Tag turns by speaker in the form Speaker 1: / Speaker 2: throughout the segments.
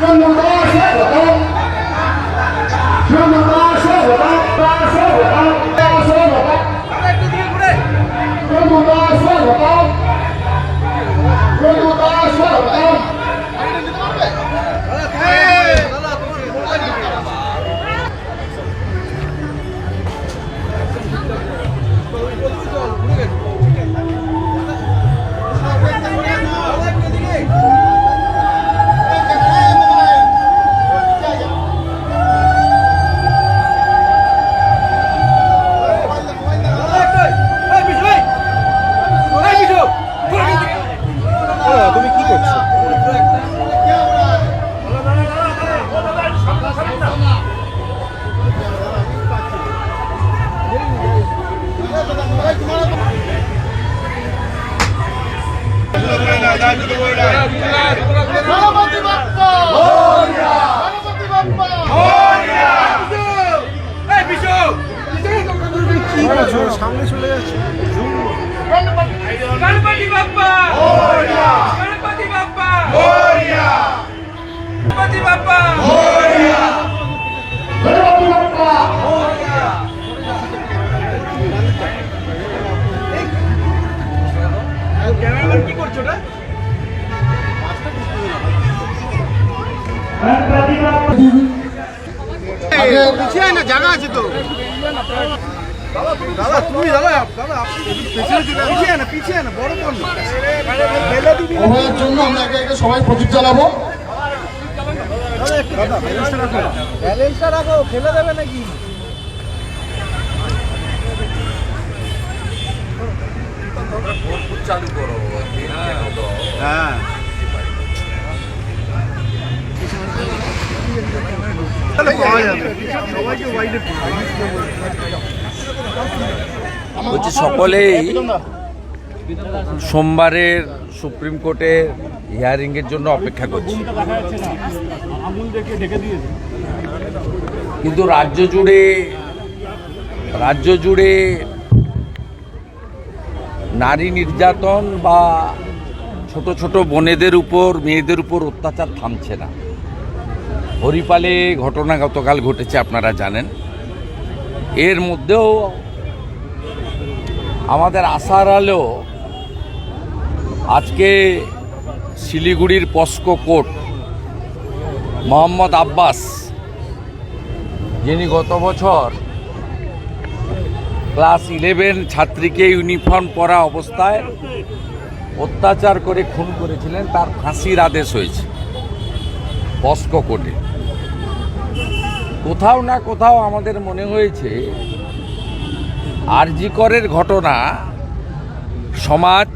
Speaker 1: তুমি পিছিয়ে না জায়গা আছে তো। দাদা তুমি দাদা দাদা পিছিয়ে পিছিয়ে না পিছিয়ে না বড় দিবি না।
Speaker 2: জন্য আমরা একে একে সবাই প্রদীপ জ্বালাবো।
Speaker 1: ব্যালেন্সটা রাখো। ফেলে দেবে নাকি? হ্যাঁ।
Speaker 3: বলছি, সকলেই সোমবারের সুপ্রিম কোর্টে হিয়ারিংয়ের জন্য অপেক্ষা করছি। কিন্তু রাজ্য জুড়ে রাজ্য জুড়ে নারী নির্যাতন বা ছোট ছোট বোনেদের উপর, মেয়েদের উপর অত্যাচার থামছে না। হরিপালে ঘটনা গতকাল ঘটেছে, আপনারা জানেন। এর মধ্যেও আমাদের আশার আলো আজকে শিলিগুড়ির পস্কো কোর্ট, মোহাম্মদ আব্বাস, যিনি গত বছর ক্লাস ইলেভেন ছাত্রীকে ইউনিফর্ম পরা অবস্থায় অত্যাচার করে খুন করেছিলেন, তার ফাঁসির আদেশ হয়েছে পস্কো কোর্টে। কোথাও না কোথাও আমাদের মনে হয়েছে, আরজিকরের ঘটনা সমাজ,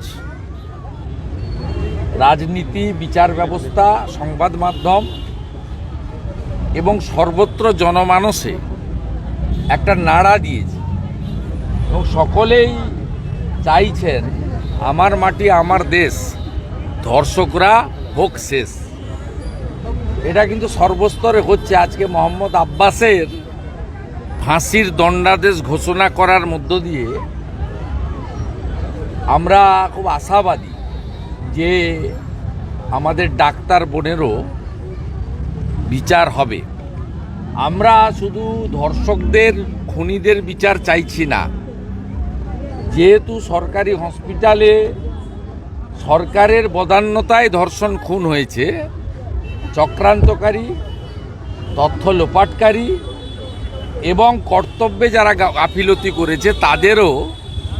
Speaker 3: রাজনীতি, বিচার ব্যবস্থা, সংবাদ মাধ্যম এবং সর্বত্র জনমানসে একটা নাড়া দিয়েছে। এবং সকলেই চাইছেন, আমার মাটি, আমার দেশ, ধর্ষকরা হোক শেষ। এটা কিন্তু সর্বস্তরে হচ্ছে আজকে মোহাম্মদ আব্বাসের ফাঁসির দণ্ডাদেশ ঘোষণা করার মধ্য দিয়ে আমরা খুব আশাবাদী যে আমাদের ডাক্তার বোনেরও বিচার হবে। আমরা শুধু ধর্ষকদের, খুনিদের বিচার চাইছি না। যেহেতু সরকারি হসপিটালে সরকারের বদান্যতায় ধর্ষণ, খুন হয়েছে চক্রান্তকারী, তথ্য লোপাটকারী এবং কর্তব্যে যারা গাফিলতি করেছে, তাদেরও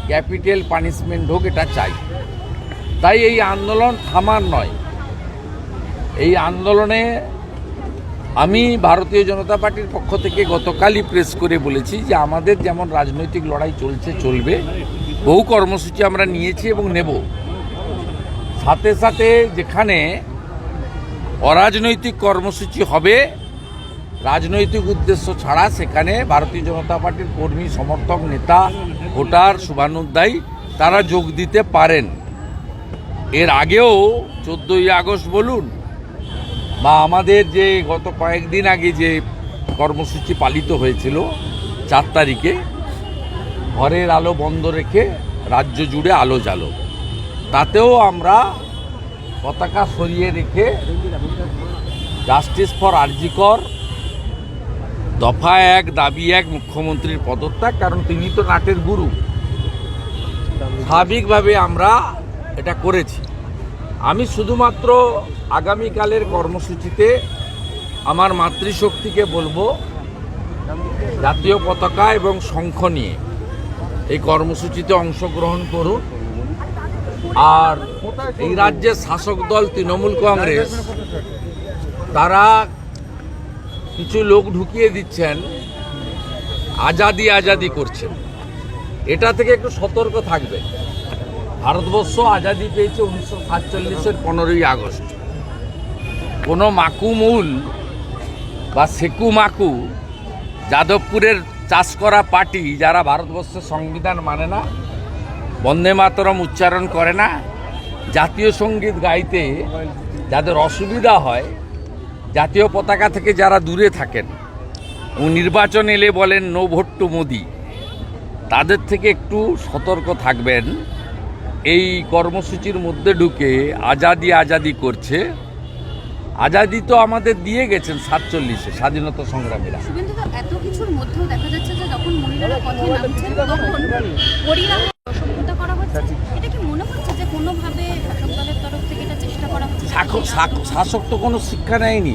Speaker 3: ক্যাপিটাল পানিশমেন্ট হোক এটা চাই। তাই এই আন্দোলন থামার নয়। এই আন্দোলনে আমি ভারতীয় জনতা পার্টির পক্ষ থেকে গতকালই প্রেস করে বলেছি যে আমাদের যেমন রাজনৈতিক লড়াই চলছে, চলবে, বহু কর্মসূচি আমরা নিয়েছি এবং নেব। সাথে সাথে যেখানে অরাজনৈতিক কর্মসূচি হবে। রাজনৈতিক উদ্দেশ্য ছাড়া সেখানে ভারতীয় জনতা পার্টির কর্মী, সমর্থক, নেতা, ভোটার শুভানুধ্যায়ী তারা যোগ দিতে পারেন। এর আগেও চোদ্দোই আগস্ট বলুন বা আমাদের যে গত কয়েকদিন আগে যে কর্মসূচি পালিত হয়েছিল, চার তারিখে, ঘরের আলো বন্ধ রেখে রাজ্য জুড়ে আলো জ্বালো। তাতেও আমরা পতাকা সরিয়ে রেখে জাস্টিস ফর আরজিকর দফা এক, দাবি এক, মুখ্যমন্ত্রীর পদত্যাগ, কারণ তিনি তো নাটের গুরু। স্বাভাবিকভাবে আমরা এটা করেছি। আমি শুধুমাত্র আগামীকালের কর্মসূচিতে আমার মাতৃশক্তিকে বলব, জাতীয় পতাকা এবং শঙ্খ নিয়ে। এই কর্মসূচিতে অংশগ্রহণ করুন। আর এই রাজ্যের শাসক দল তৃণমূল কংগ্রেস, তারা কিছু লোক ঢুকিয়ে দিচ্ছেন, আজাদি আজাদি করছেন। এটা থেকে একটু সতর্ক থাকবে। ভারতবর্ষ আজাদি পেয়েছে উনিশশো সাতচল্লিশের পনেরোই আগস্ট। কোনো মাকুমুল বা সেকু মাকু যাদবপুরের চাষ করা পার্টি যারা ভারতবর্ষের সংবিধান মানে না বন্দে মাতরম উচ্চারণ করে না। জাতীয় সংগীত গাইতে যাদের অসুবিধা হয়, জাতীয় পতাকা থেকে যারা দূরে থাকেন, ও নির্বাচন এলে বলেন, নো ভোট টু মোদি। তাদের থেকে একটু সতর্ক থাকবেন। এই কর্মসূচির মধ্যে ঢুকে আজাদি আজাদি করছে। আজাদি তো আমাদের দিয়ে গেছেন সাতচল্লিশে স্বাধীনতা সংগ্রামীরা।
Speaker 4: এত কিছুর মধ্যেও দেখা যাচ্ছে যে যখন মহিলারা পরিণামে অসভ্যতা করা হচ্ছে এটা কি মনে হচ্ছে যে কোনোভাবে শাসক দলের তরফ থেকে এটা চেষ্টা করা হচ্ছে?
Speaker 3: শাসক শাসক তো কোনো শিক্ষা নেয়নি।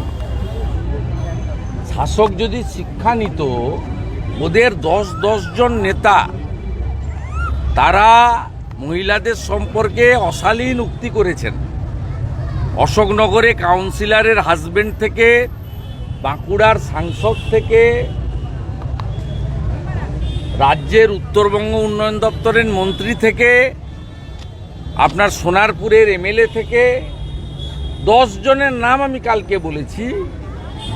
Speaker 3: শাসক যদি শিক্ষা নিত ওদের দশ দশজন নেতা তারা মহিলাদের সম্পর্কে অশালীন উক্তি করেছেন। অশোকনগরে কাউন্সিলরের হাজবেন্ড থেকে বাঁকুড়ার সাংসদ থেকে রাজ্যের উত্তরবঙ্গ উন্নয়ন দপ্তরের মন্ত্রী থেকে, আপনার সোনারপুরের এমএলএ থেকে, দশ জনের নাম আমি কালকে বলেছি,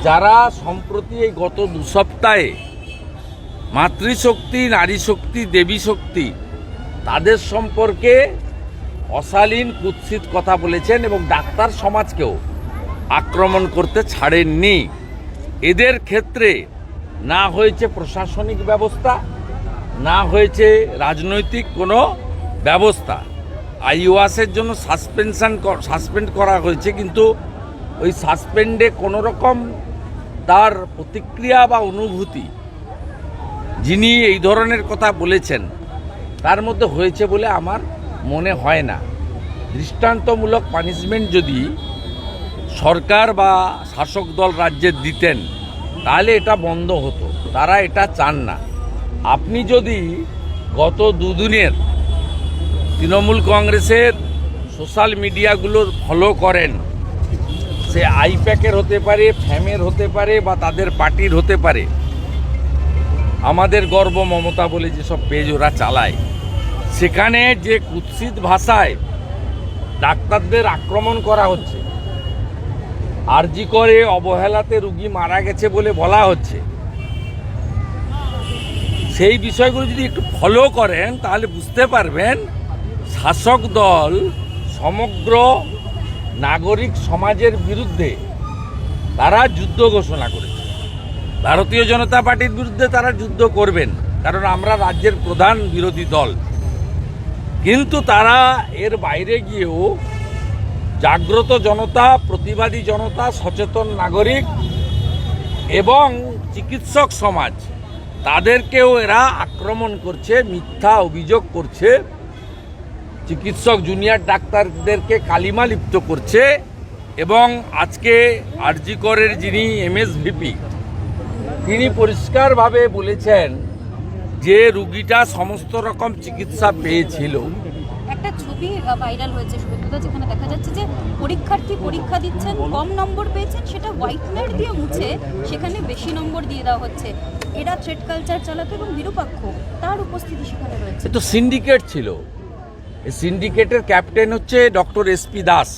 Speaker 3: যারা সম্প্রতি এই গত দু সপ্তাহে মাতৃশক্তি নারী শক্তি দেবী শক্তি তাদের সম্পর্কে অশালীন, কুৎসিত কথা বলেছেন এবং ডাক্তার সমাজকেও আক্রমণ করতে ছাড়েননি। এদের ক্ষেত্রে না হয়েছে প্রশাসনিক ব্যবস্থা না হয়েছে রাজনৈতিক কোনো ব্যবস্থা। আইওয়াসের জন্য সাসপেনশন সাসপেন্ড করা হয়েছে, কিন্তু ওই সাসপেন্ডে কোনো রকম তার প্রতিক্রিয়া বা অনুভূতি যিনি এই ধরনের কথা বলেছেন, তার মধ্যে হয়েছে বলে আমার মনে হয় না। দৃষ্টান্তমূলক পানিশমেন্ট যদি সরকার বা শাসক দল রাজ্যের দিতেন, তাহলে এটা বন্ধ হতো। তারা এটা চান না। আপনি যদি গত দুদিনের তৃণমূল কংগ্রেসের সোশ্যাল মিডিয়াগুলো ফলো করেন, সে আইপ্যাকের হতে পারে, ফ্যামের হতে পারে বা তাদের পার্টির হতে পারে, আমাদের গর্ব মমতা বলে যেসব পেজ ওরা চালায়, সেখানে যে কুৎসিত ভাষায় ডাক্তারদের আক্রমণ করা হচ্ছে, আরজি করে অবহেলাতে রুগী মারা গেছে বলে বলা হচ্ছে সেই বিষয়গুলো যদি একটু ফলো করেন, তাহলে বুঝতে পারবেন শাসক দল সমগ্র নাগরিক সমাজের বিরুদ্ধে তারা যুদ্ধ ঘোষণা করেছে। ভারতীয় জনতা পার্টির বিরুদ্ধে তারা যুদ্ধ করবেন, কারণ আমরা রাজ্যের প্রধান বিরোধী দল। কিন্তু তারা এর বাইরে গিয়েও জাগ্রত জনতা, প্রতিবাদী জনতা, সচেতন নাগরিক এবং চিকিৎসক সমাজ তাদেরকেও এরা আক্রমণ করছে, মিথ্যা অভিযোগ করছে। চিকিৎসক জুনিয়র ডাক্তারদেরকে কালিমা লিপ্ত করছে এবং আজকে আরজিকরের যিনি এমএসভিপি, তিনি পরিষ্কারভাবে বলেছেন যে রুগীটা সমস্ত রকম চিকিৎসা পেয়েছিল।
Speaker 4: একটা ছবি ভাইরাল হয়েছে শুভেন্দু যেখানে দেখা যাচ্ছে যে পরীক্ষার্থী পরীক্ষা দিচ্ছেন, কম নম্বর পেয়েছেন, সেটা হোয়াইট হোয়াইটনার দিয়ে মুছে সেখানে বেশি নম্বর দিয়ে দেওয়া হচ্ছে। এরা থ্রেড কালচার চালাতো এবং নিরপেক্ষ, তার উপস্থিতি সেখানে রয়েছে।
Speaker 3: তো সিন্ডিকেট ছিল। এই সিন্ডিকেটের ক্যাপ্টেন হচ্ছে ডক্টর এসপি দাস।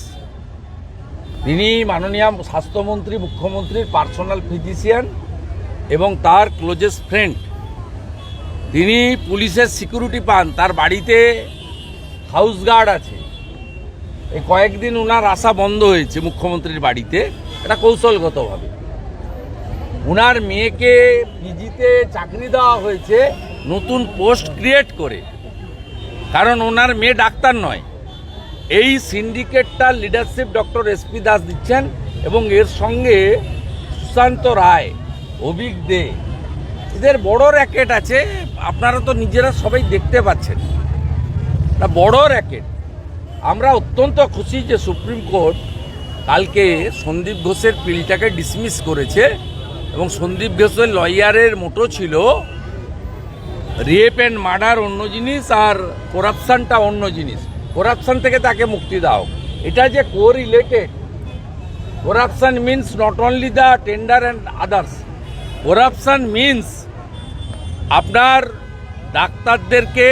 Speaker 3: তিনি মাননীয় স্বাস্থ্যমন্ত্রী, মুখ্যমন্ত্রীর পার্সোনাল ফিজিশিয়ান এবং তার ক্লোজেস্ট ফ্রেন্ড তিনি পুলিশের সিকিউরিটি পান, তার বাড়িতে হাউস গার্ড আছে। এই কয়েকদিন ওনার আসা বন্ধ হয়েছে মুখ্যমন্ত্রীর বাড়িতে। এটা কৌশলগতভাবে। ওনার মেয়েকে পিজিতে চাকরি দেওয়া হয়েছে নতুন পোস্ট ক্রিয়েট করে। কারণ ওনার মেয়ে ডাক্তার নয়। এই সিন্ডিকেটটার লিডারশিপ ডক্টর এসপি দাস দিচ্ছেন এবং এর সঙ্গে সুশান্ত রায়, অভিক দে। এদের বড় র্যাকেট আছে। আপনারা তো নিজেরা সবাই দেখতে পাচ্ছেন। না, বড় র্যাকেট। আমরা অত্যন্ত খুশি যে সুপ্রিম কোর্ট কালকে সন্দীপ ঘোষের পিলটাকে ডিসমিস করেছে এবং সন্দীপ ঘোষের লয়ারের মোটো ছিল রেপ অ্যান্ড মার্ডার অন্য জিনিস আর করাপশানটা অন্য জিনিস। করাপশান থেকে তাকে মুক্তি দাও। এটা যে co related corruption means not only the tender and others corruption means আপনার ডাক্তারদেরকে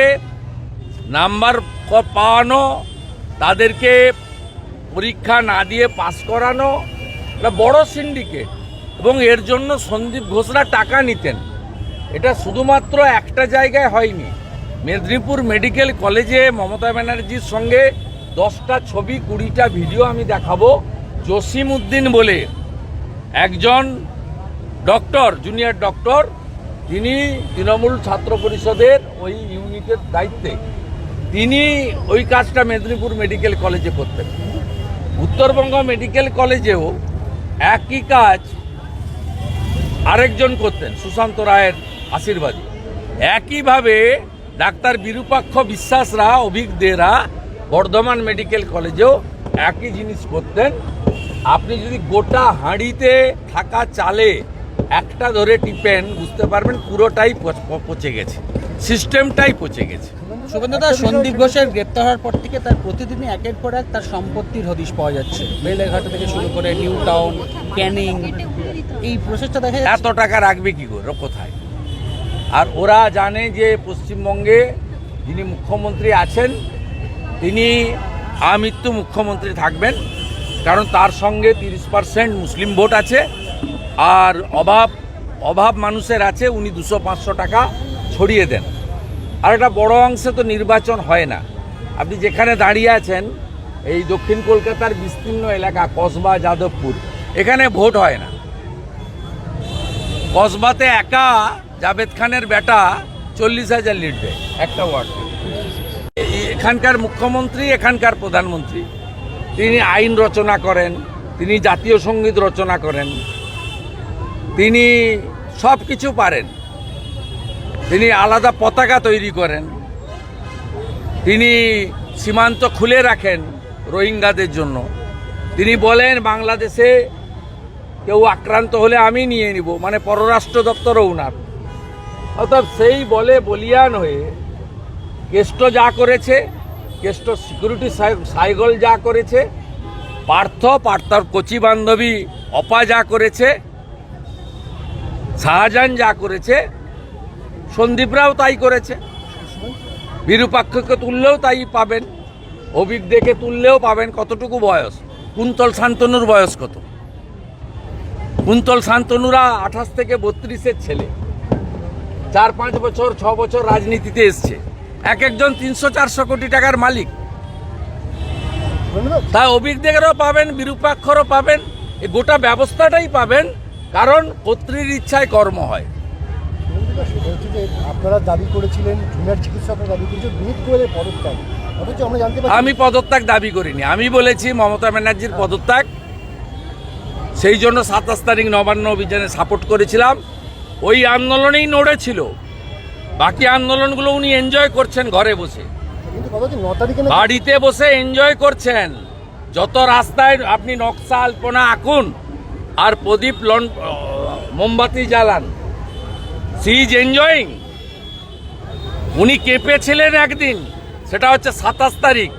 Speaker 3: নাম্বার পাওয়ানো, তাদেরকে পরীক্ষা না দিয়ে পাস করানো, এটা বড় সিন্ডিকেট এবং এর জন্য সন্দীপ ঘোষরা টাকা নিতেন। এটা শুধুমাত্র একটা জায়গায় হয়নি। মেদিনীপুর মেডিকেল কলেজে মমতা ব্যানার্জির সঙ্গে দশটা ছবি, কুড়িটা ভিডিও আমি দেখাবো। জসিম উদ্দিন বলে একজন ডক্টর, জুনিয়র ডক্টর, তিনি তৃণমূল ছাত্র পরিষদের ওই ইউনিটের দায়িত্বে। তিনি ওই কাজটা মেদিনীপুর মেডিকেল কলেজে করতেন। উত্তরবঙ্গ মেডিকেল কলেজেও একই কাজ আরেকজন করতেন, সুশান্ত রায়ের আশীর্বাদী। একইভাবে ডাক্তার বিরূপাক্ষ বিশ্বাসরা অভিজ্ঞদেরা বর্ধমান মেডিকেল কলেজেও একই জিনিস করতেন। আপনি যদি গোটা হাঁড়িতে থাকা চালে একটা ধরে টিপেন, বুঝতে পারবেন পুরোটাই পচে গেছে। সিস্টেমটাই পচে গেছে।
Speaker 5: সুগন্ধদা সন্দীপ ঘোষের গ্রেপ্তার হওয়ার পর থেকে তার প্রতিদিনই একের পর এক তার সম্পত্তির হদিশ পাওয়া যাচ্ছে। বেলেঘাট থেকে শুরু করে নিউ টাউন ক্যানিং, এই প্রসেসটা দেখা যাচ্ছে।
Speaker 3: এত টাকা রাখবে কি করে? কোথায়? আর ওরা জানে যে পশ্চিমবঙ্গে যিনি মুখ্যমন্ত্রী আছেন, তিনি আমৃত্যু মুখ্যমন্ত্রী থাকবেন, কারণ তার সঙ্গে তিরিশ পার্সেন্ট মুসলিম ভোট আছে, আর অভাব অভাব মানুষের আছে, উনি দুশো পাঁচশো টাকা ছড়িয়ে দেন। আর একটা বড় অংশে তো নির্বাচন হয় না। আপনি যেখানে দাঁড়িয়ে আছেন, এই দক্ষিণ কলকাতার বিস্তীর্ণ এলাকা, কসবা, যাদবপুর, এখানে ভোট হয় না। কসবাতে একা জাভেদ খানের বেটা চল্লিশ হাজার লিড দেয়, একটা ওয়ার্ড। এখানকার মুখ্যমন্ত্রী, এখানকার প্রধানমন্ত্রী, তিনি আইন রচনা করেন, তিনি জাতীয় সংগীত রচনা করেন, তিনি সব কিছু পারেন। তিনি আলাদা পতাকা তৈরি করেন। তিনি সীমান্ত খুলে রাখেন রোহিঙ্গাদের জন্য। তিনি বলেন, বাংলাদেশে কেউ আক্রান্ত হলে আমি নিয়ে নিব মানে পররাষ্ট্র দপ্তরও উনার। অর্থাৎ সেই বলে বলিয়ান হয়ে কেষ্ট যা করেছে, কেষ্ট সিকিউরিটি সাইগল যা করেছে, পার্থ, পার্থর কচি বান্ধবী অপা যা করেছে, শাহজাহান যা করেছে সন্দীপরাও তাই করেছে। বিরূপাক্ষকে তুললেও তাই পাবেন। অভিজ্ঞকে তুললেও পাবেন। কতটুকু বয়স? কুন্তল শান্তনুর বয়স কত? কুন্তল শান্তনুরা আঠাশ থেকে বত্রিশের ছেলে। চার, পাঁচ বছর, ছ বছর রাজনীতিতে এসছে। এক একজন তিনশো, চারশো কোটি টাকার মালিক। তাই অভিজ্ঞদেরও পাবেন, বিরূপাক্ষরও পাবেন। এই গোটা ব্যবস্থাটাই পাবেন, কারণ কর্তৃর ইচ্ছায় কর্ম হয়।
Speaker 6: যে আপনারা দাবি করেছিলেন জুনিয়র চিকিৎসকরা দাবি গোয়েলের পদত্যাগ। অথচ আমরা জানতে পারছি
Speaker 3: আমি পদত্যাগ দাবি করিনি। আমি বলেছি মমতা ব্যানার্জির পদত্যাগ। সেই জন্য সাতাশ তারিখ নবান্ন অভিযানে সাপোর্ট করেছিলাম। ওই আন্দোলনেই নড়েছিল। বাকি আন্দোলনগুলো উনি এনজয় করছেন ঘরে বসে। বাড়িতে বসে এনজয় করছেন। যত রাস্তায় আপনি নকশা আলপনা আঁকুন আর প্রদীপ লন মোমবাতি জ্বালান সি ইজ এনজয়িং উনি কেঁপেছিলেন একদিন, সেটা হচ্ছে সাতাশ তারিখ।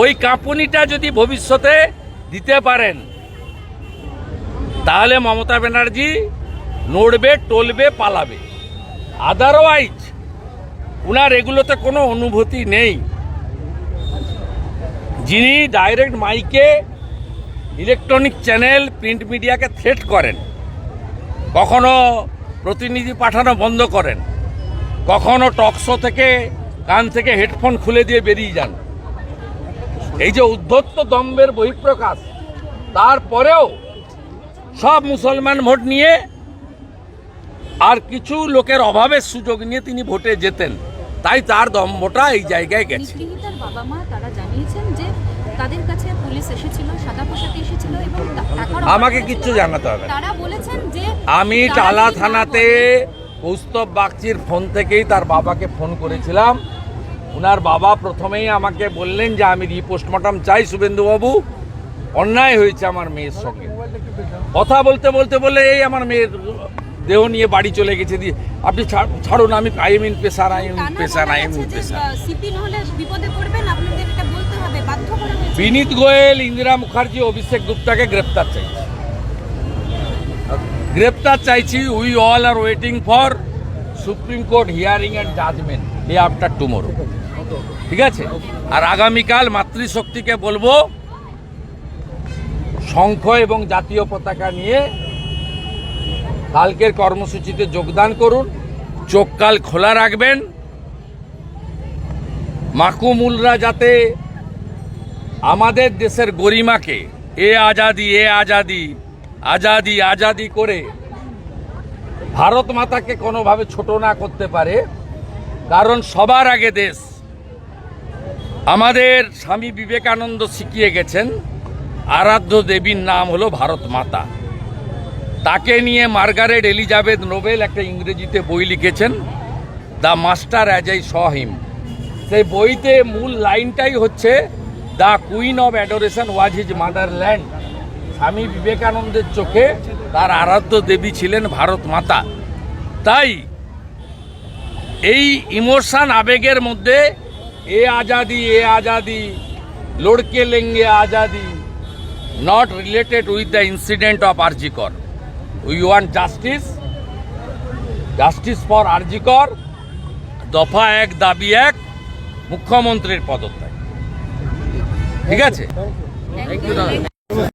Speaker 3: ওই কাঁপুনিটা যদি ভবিষ্যতে দিতে পারেন, তাহলে মমতা ব্যানার্জি নড়বে, টলবে, পালাবে। আদারওয়াইজ ওনার এগুলোতে কোনো অনুভূতি নেই। যিনি ডাইরেক্ট মাইকে ইলেকট্রনিক চ্যানেল প্রিন্ট মিডিয়াকে থ্রেট করেন, কখনো প্রতিনিধি পাঠানো বন্ধ করেন। কখনো টকশো থেকে কান থেকে হেডফোন খুলে দিয়ে বেরিয়ে যান। এই যে উদ্ধত্ত দম্বের বহিঃপ্রকাশ, তারপরেও সব মুসলমান ভোট নিয়ে আর কিছু লোকের অভাবের সুযোগ নিয়ে তিনি ভোটে যেতেন। তাই তার দম্ভটা এই জায়গায় গেছে।
Speaker 4: বাবা মা তারা জানিয়েছেন যে তাদের কাছে পুলিশ এসেছিল সাদা পোশাকে এসেছিল এবং
Speaker 3: আমাকে কিচ্ছু। জানাতে হবে
Speaker 4: তারা বলেছেন যে
Speaker 3: আমি টালা থানাতে কৌস্তব বাগচির ফোন থেকেই তার বাবাকে ফোন করেছিলাম। ওনার বাবা প্রথমেই আমাকে বললেন যে আমি রিপোস্টমর্টম চাই শুভেন্দুবাবু। অন্যায় হয়েছে আমার মেয়ের সঙ্গে। কথা বলতে বলতে বলে এই আমার মেয়ের দেহ নিয়ে বাড়ি চলে গেছে। দিয়ে আপনি ছাড়- ছাড়ুন আমি I am in pressure I am
Speaker 4: টানা
Speaker 3: pressure I am in pressure Vineet Goyal, Indira Mukherjee, অভিষেক গুপ্তাকে গ্রেপ্তার চাইছি। গ্রেপ্তার চাইছি we all are waiting for supreme court hearing and judgement, day after tomorrow. ঠিক আছে? আর আগামীকাল মাতৃশক্তিকে বলব, শঙ্খ এবং জাতীয় পতাকা নিয়ে কালকের কর্মসূচিতে যোগদান করুন, চোখ কাল খোলা রাখবেন। মাকুমুলরা যাতে আমাদের দেশের গরিমাকে এ আজাদি এ আজাদি আজাদি আজাদি করে ভারত মাতাকে কোনোভাবে ছোট না করতে পারে। কারণ সবার আগে দেশ আমাদের স্বামী বিবেকানন্দ শিখিয়ে গেছেন, আরাধ্য দেবীর নাম হলো ভারত মাতা। তাকে নিয়ে মার্গারেট এলিজাবেথ নোবেল একটা ইংরেজিতে বই লিখেছেন, the master as I saw him সেই বইতে মূল লাইনটাই হচ্ছে the queen of adoration was his motherland Swami বিবেকানন্দের চোখে তার আরাধ্য দেবী ছিলেন ভারত মাতা। তাই এই ইমোশন আবেগের মধ্যে এ আজাদি এ আজাদি, লড়কে লেঙ্গে আজাদি not related with the incident of RG Kar we want justice justice for RG Kar দফা এক, দাবি এক, মুখ্যমন্ত্রীর পদত্যাগ। ঠিক আছে?